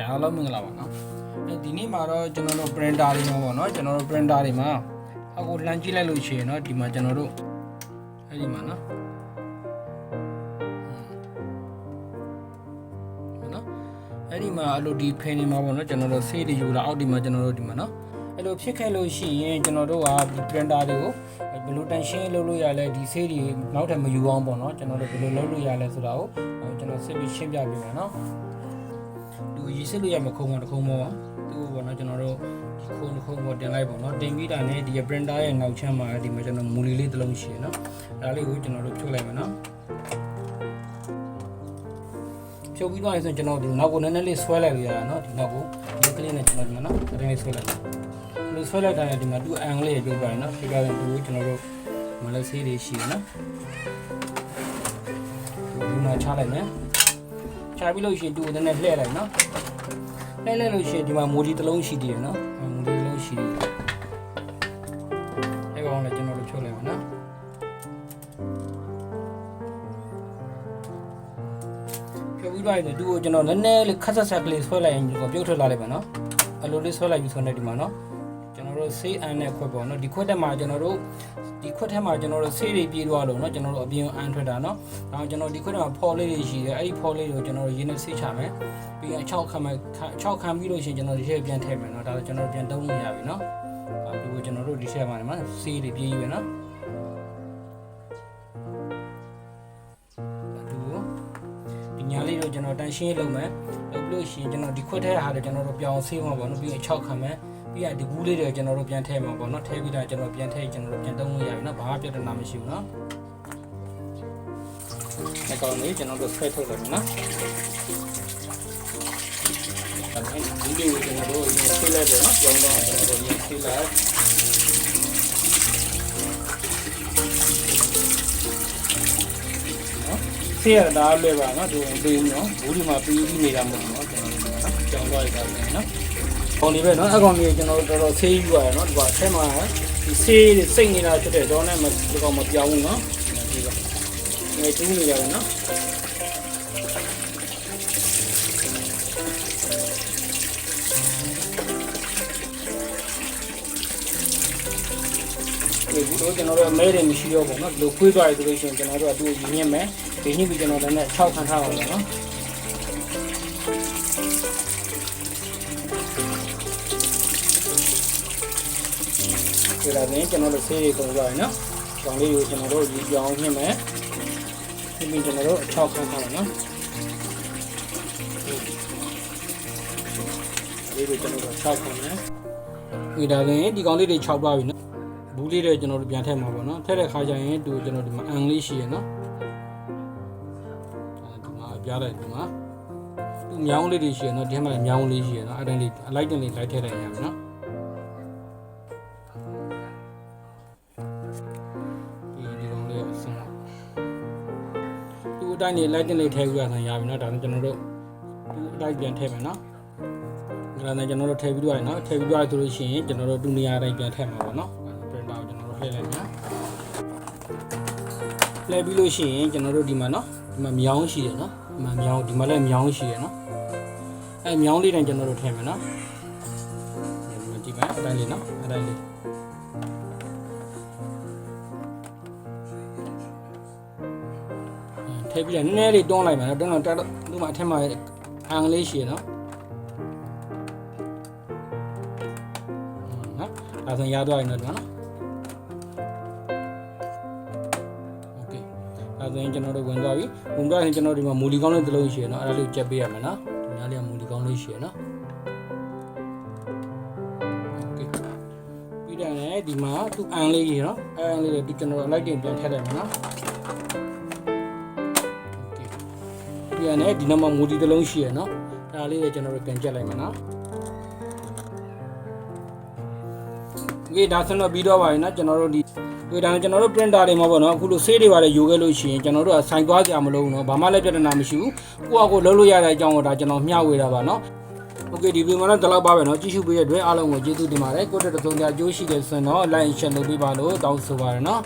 အားလုံးမင်္ဂလာပါနော်အဲဒီနေ့မှာတော့ကျွန်တော်တို့ printer တွေမှာပေါ့နော်ကျွန်တော်တို့ printer တွေမှာအခုလှမ်းကြည့်လိုက်လို့ရှိရင်နော်ဒီမှာကျွန်တော်တို့အဲဒီမှာနော်နော်အဲ့ဒီမှာအဲ့လိုဒီဖင်နေမှာပေါ့နော်ကျွန်တော်တို့ဆေးတွေယူတာအောက်ဒီမှာကျွန်တော်တို့ဒီမှာနော်အဲ့လိုဖြစ်ခဲ့လို့ရှိရင်ကျွန်တော်တို့ကဒီ printer တွေကိုဘယ်လိုတန်ရှင်းလုပ်လို့ရလဲဒီဆေးတွေနောက်ထပ်မယူအောင်ပေါ့နော်ကျွန်တော်တို့ဘယ်လိုလုပ်လို့ရလဲဆိုတာကိုကျွန်တော်ဆက်ပြီးရှင်းပြပေးမယ်နော် သူရည်စစ်လို့ရမခုံးမတစ်ခုံးမောသူ့ဘောနော်ကျွန်တော်တို့ဒီခုံးတစ်ခုံးမောတင်လိုက်ပေါ့နော်တင်ပြီးတာနဲ့ဒီ printer ရဲ့နောက်ချမ်းမှာဒီမှာကျွန်တော်မူလီလေးတစ်လုံးရှိရနော်ဒါလေးကိုကျွန်တော်တို့ဖြုတ်လိုက်မယ်နော်ဖြုတ်ပြီးတော့ဆိုရင်ကျွန်တော်ဒီနောက်ကိုနည်းနည်းလေးဆွဲလိုက်လို့ရတာနော်ဒီနောက်ကိုဒီကလေးနဲ့ကျွန်တော်ဒီမှာနော်အတင်းလေးဆွဲလိုက်လို့ဆွဲလိုက်တာနဲ့ဒီမှာသူ့အန်ဂလိပြုတ်ပါတယ်နော်ဒီကရင်သူကိုကျွန်တော်တို့မလက်ဆေးလေးရှိရနော်ဒီမှာချလိုက်မယ် ချပြီးလို့ရှိရင်သူ့ကိုနည်းနည်းလှည့်လိုက်နော်လှည့်လိုက်လို့ရှိရင်ဒီမှာမိုဒီတစ်လုံးရှိသေးတယ်နော်အဲမိုဒီတစ်လုံးရှိသေးတယ်အဲကောင်လည်းကျွန်တော်တို့ဖြုတ်လိုက်ပါနော်ဖြုတ်ပြီးတော့ရင်သူ့ကိုကျွန်တော်နည်းနည်းလေးခက်ဆက်ဆက်ကလေးဆွဲလိုက်ရင်ဒီကိုပြုတ်ထွက်လာလိုက်ပါနော်အလိုလေးဆွဲလိုက်ပြီးဆိုနေဒီမှာနော်ကျွန် တော်တို့ဆေးအန်နဲ့ခွက်ပေါ့နော်ဒီခွက်ထဲမှာကျွန်တော်တို့ဒီခွက်ထဲမှာကျွန်တော်တို့ဆေးတွေပြေးသွားလို့နော်ကျွန်တော်တို့အပြင်အန်ထွက်တာနော်ဒါအောင်ကျွန်တော်ဒီခွက်ထဲမှာဖော်လေးတွေရှိတယ်အဲ့ဒီဖော်လေးတွေကိုကျွန်တော်တို့ရင်းနဲ့ဆေးချမယ်ပြီးရင်6ခမ်း6ခမ်းပြီးလို့ရှိရင်ကျွန်တော်ဒီထဲပြန်ထည့်မယ်နော်ဒါတော့ကျွန်တော်ပြန်တုံးလို့ရပြီနော်ဒီကိုကျွန်တော်တို့ဒီထဲမှာနေမှာဆေးတွေပြေးယူရနော်ညာလေးတော့ကျွန်တော်တန်ရှင်းလုပ်မယ်လုပ်လို့ရှိရင်ကျွန်တော်ဒီခွက်ထဲဟာလည်းကျွန်တော်တို့ပြောင်းဆေးမှာပေါ့နော်ပြီးရင်6ခမ်းမယ် ပြီးရင်ဒီဘူးလေးတွေကျွန်တော်တို့ပြန်ထည့်မှာပေါ့နော်ထည့်ပြီးတော့ကျွန်တော်ပြန်ထည့်ကျွန်တော်တို့ပြန်သုံးလို့ရပြီနော်ဘာမှပြဿနာမရှိဘူးနော်ဒီကောင်လေးကျွန်တော်တို့ဆွဲထုတ်လိုက်မယ်နော်အဲ့ဒီဒီလေးကိုကျွန်တော်တို့ရင်းဆေးလိုက်ပေါ့နော်ပြောင်းတော့ကျွန်တော်တို့ရင်းဆေးလိုက်ဆေးရတာလွယ်ပါနော်ဒီဝင်ပေးနော်ဘူးဒီမှာပြီးပြီးနေတာမဟုတ်ဘူးနော်ကျွန်တော်တို့နော်ကြောင်းသွားရတာပဲနော် ကောင်လေးပဲเนาะအကောင်လေးကျွန်တော်တို့တော်တော်ဆေးယူရတယ်เนาะဒီကအဲမှာဒီဆေးစိတ်နေတာဖြစ်တဲ့တော့နဲ့မဒီကောင်မပြောင်းဘူးเนาะဒီကငယ်တူးနေရတယ်เนาะဒီဘူးတော့ကျွန်တော်တို့မဲတယ်မရှိတော့ဘူးเนาะဒီလိုခွေးသွားရဆိုလို့ရှိရင်ကျွန်တော်တို့ကသူ့ကိုရင်းမြင်မယ်ဒီညစ်ပြီးကျွန်တော်လည်း6ခံထားအောင်เนาะ ဒီလာနေကျွန်တော်တို့ဆေးတွေကုန်သွားပြီနော်။ကြောင်လေးကိုကျွန်တော်တို့ရေပြောင်းနှင်းမယ်။ပြီးပြီးကျွန်တော်တို့အချောက်ခန်းထားမယ်နော်။ဒီလိုကျွန်တော်တို့ချောက်ခန်းမယ်။ဒီဒါလည်းဒီကောင်လေးတွေချောက်သွားပြီနော်။ဘူးလေးတွေကျွန်တော်တို့ပြန်ထည့်မှာပေါ့နော်။ထည့်တဲ့ခါကျရင်သူကျွန်တော်ဒီမှာအန်လေးရှိရနော်။ဒီမှာပြားလိုက်ဒီမှာသူမြောင်းလေးတွေရှိရနော်ဒီမှာမြောင်းလေးရှိရနော်အဲ့ဒါလေးအလိုက်တင်လေးလိုက်ထည့်လိုက်ရမယ်နော်။ ဒီဒီကောင်လေးအဆုံးသူ့အတိုင်းနေလိုက်တင်လိုက်ထည့်ဦးရဆန်ရပြီနော်ဒါဆိုကျွန်တော်တို့သူ့အတိုင်းပြန်ထည့်မယ်နော်ဒါနဲ့ကျွန်တော်တို့ထည့်ပြီးတော့ရနော်ထည့်ပြီးတော့ဆိုလို့ရှိရင်ကျွန်တော်တို့သူ့နေရာတိုင်းပြန်ထည့်မှာပေါ့နော် printer ကိုကျွန်တော်တို့လှည့်လိုက်နော်လှည့်ပြီးလို့ရှိရင်ကျွန်တော်တို့ဒီမှာနော်ဒီမှာမြောင်းရှိတယ်နော်ဒီမှာမြောင်းဒီမှာလည်းမြောင်းရှိတယ်နော်အဲမြောင်းလေးတိုင်းကျွန်တော်တို့ထည့်မယ်နော်ဒီမှာကြည့်မယ်အတိုင်းလေးနော်အတိုင်းလေး ထည့်ပြီးတော့နည်းနည်းလေးတွန်းလိုက်မယ်နော်တွန်းတော့တက်တော့ဒီမှာအထက်မှာအန်လေးရှိရနော်နော်ဒါဆိုရသွားရင်တော့ဒီမှာနော်โอเคဒါဆိုရင်ကျွန်တော်တို့ဝင်သွားပြီဝင်သွားရင်ကျွန်တော်ဒီမှာမူလီကောင်းလေးတစ်လုံးရှိရနော်အဲ့ဒါလေးကိုကြက်ပေးရမယ်နော်ဒီနားလေးကမူလီကောင်းလေးရှိရနော်โอเคပြီးတော့လည်းဒီမှာသူ့အန်လေးကြီးနော်အန်လေးတွေဒီကျွန်တော်အလိုက်တင်ပြန်ထည့်လိုက်မယ်နော် ပြန်နဲ့ဒီနောက်မှာမူဒီတစ်လုံးရှိရနော်ဒါလေးလည်းကျွန်တော်တို့ပြန်ကြက်လိုက်မယ်နော်ဒီဒါဆိုတော့ပြီးတော့ပါရင်နော်ကျွန်တော်တို့ဒီဒီဒါကျွန်တော်တို့ printer တွေမှာပေါ့နော်အခုလိုဆေးတွေပါလေယူခဲ့လို့ရှိရင်ကျွန်တော်တို့ကစိုင်သွားကြမလို့နော်ဘာမှလည်းပြဿနာမရှိဘူးကိုယ့်အကိုလုံးလို့ရတဲ့အကြောင်းကိုဒါကျွန်တော်မျှဝေတာပါနော်โอเคဒီဗီဒီယိုမှာတော့ဒီလောက်ပါပဲเนาะကြည့်ရှုပေးတဲ့အတွက်အားလုံးကိုကျေးဇူးတင်ပါတယ်ကိုယ့်တက်တုံးကြအကျိုးရှိတဲ့ဆိုရင်တော့ like share လုပ်ပေးပါလို့တောင်းဆိုပါရနော်